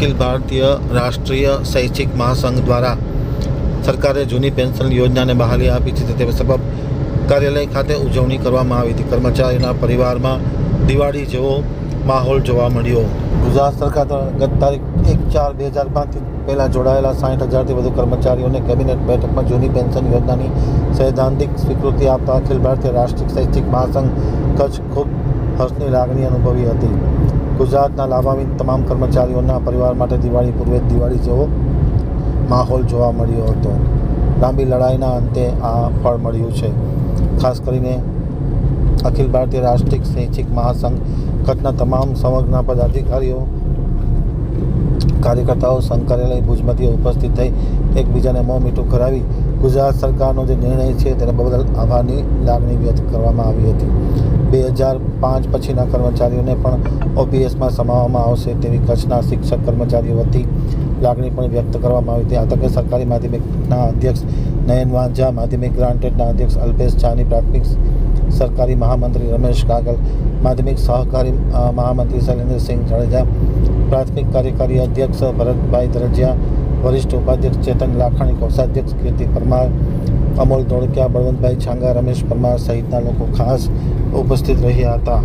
અખિલ ભારતીય રાષ્ટ્રીય શૈક્ષિક મહાસંઘ દ્વારા સરકારે જૂની પેન્શન યોજનાને બહાલી આપી છે. તે સબબ કાર્યાલય ખાતે ઉજવણી કરવામાં આવી હતી. કર્મચારીના પરિવારમાં દિવાળી જેવો માહોલ જોવા મળ્યો. ગુજરાત સરકાર દ્વારા ગત તારીખ એક ચાર બે હજાર પાંચથી પહેલાં જોડાયેલા સાઠ હજારથી વધુ કર્મચારીઓને કેબિનેટ બેઠકમાં જૂની પેન્શન યોજનાની સૈદ્ધાંતિક સ્વીકૃતિ આપતા અખિલ ભારતીય રાષ્ટ્રીય શૈક્ષિક મહાસંઘ કચ્છ ખૂબ હર્ષની લાગણી અનુભવી હતી. ગુજરાતના લાભાન્વિત તમામ કર્મચારીઓના પરિવાર માટે દિવાળી પૂર્વે દિવાળી જેવો માહોલ જોવા મળ્યો હતો. લાંબી લડાઈના અંતે આ ફળ મળ્યું છે. ખાસ કરીને અખિલ ભારતીય રાષ્ટ્રીય શૈક્ષિક મહાસંઘ કચ્છના તમામ સંવર્ગના પદાધિકારીઓ, કાર્યકર્તાઓ સંઘ કાર્યાલય ભુજમાંથી ઉપસ્થિત થઈ એકબીજાને મોં મીઠું કરાવી ગુજરાત સરકારનો જે નિર્ણય છે તેને બદલ આભારની લાગણી વ્યક્ત કરવામાં આવી હતી. બે હજાર પાંચ પછીના કર્મચારીઓને પણ ઓપીએસમાં સમાવવામાં આવશે તેવી કચ્છના શિક્ષક કર્મચારીઓ વતી લાગણી પણ વ્યક્ત કરવામાં આવી હતી. આ તકે સરકારી માધ્યમિકના અધ્યક્ષ નયન વાંઝા, માધ્યમિક ગ્રાન્ટેડના અધ્યક્ષ અલ્પેશ ચાની પ્રાથમિક સરકારી મહામંત્રી રમેશ કાગલ માધ્યમિક સહકારી મહામંત્રી શૈલેન્દ્રસિંહ જાડેજા, પ્રાથમિક કાર્યકારી અધ્યક્ષ ભરતભાઈ દરજિયા, વરિષ્ઠ ઉપાધ્યક્ષ ચેતન લાખાણી, કોષાધ્યક્ષ કીર્તિ પરમાર અમોલ ધોળકિયા બળવંતભાઈ છાંગા રમેશ પરમાર સહિતના લોકો ખાસ ઉપસ્થિત રહ્યા હતા.